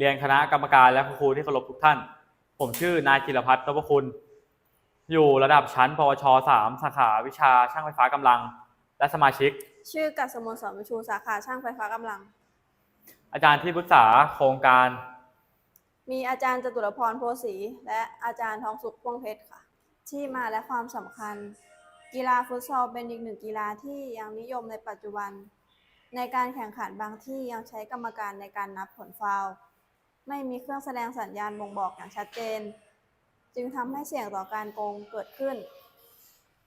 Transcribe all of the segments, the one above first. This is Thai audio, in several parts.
เรียนคณะกรรมการและครูที่เคารพทุกท่าน ผมชื่อนายจิรพัฒน์นพคุณ อยู่ระดับชั้น ปวช 3 สาขาวิชาช่างไฟฟ้ากำลัง และสมาชิก ชื่อกัสมนสอนวิชูสาขาช่างไฟฟ้ากำลัง อาจารย์ที่ปรึกษาโครงการ มีอาจารย์จตุรพรโพสีและอาจารย์ทองสุขพ่วงเพชรค่ะ ที่มาและความสำคัญ กีฬาฟุตซอลเป็นอีกหนึ่งกีฬาที่ยังนิยมในปัจจุบัน ในการแข่งขันบางที่ยังใช้กรรมการในการนับผลฟาวล์ ไม่มีเครื่องแสดงสัญญาณบ่งบอกอย่างชัดเจน จึงทำให้เสี่ยงต่อการโกงเกิดขึ้น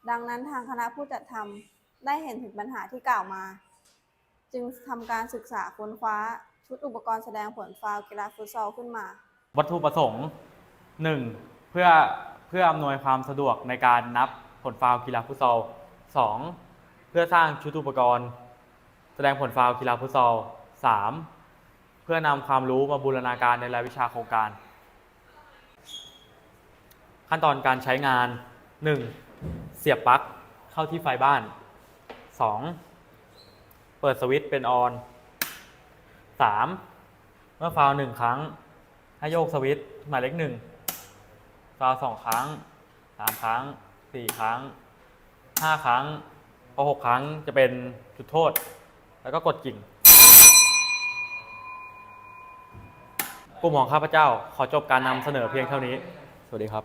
ดังนั้นทางคณะผู้จัดทำได้เห็นถึงปัญหาที่กล่าวมา จึงทำการศึกษาค้นคว้าชุดอุปกรณ์แสดงผลฟาวกีฬาฟุตซอลขึ้นมา วัตถุประสงค์ 1. เพื่อเพื่ออำนวยความสะดวกในการนับผลฟาวกีฬาฟุตซอล 2. เพื่อสร้างชุดอุปกรณ์ แสดงผลฟาวกีฬาฟุตซอล 3. เพื่อนำความรู้มาบูรณาการในรายวิชาโครงการ ขั้นตอนการใช้งาน 1. เสียบปลั๊กเข้าที่ไฟบ้าน 2. เปิดสวิตช์เป็นออน 3. เมื่อฟาวหนึ่งครั้ง ให้โยกสวิตช์หมายเลขหนึ่งฟาวสองครั้งสามครั้งสี่ครั้งห้าครั้งพอหกครั้งจะเป็นจุดโทษ แล้วก็กดกิ่ง กูหมองข้าพเจ้าขอจบการนำเสนอเพียงเท่านี้ สวัสดีครับ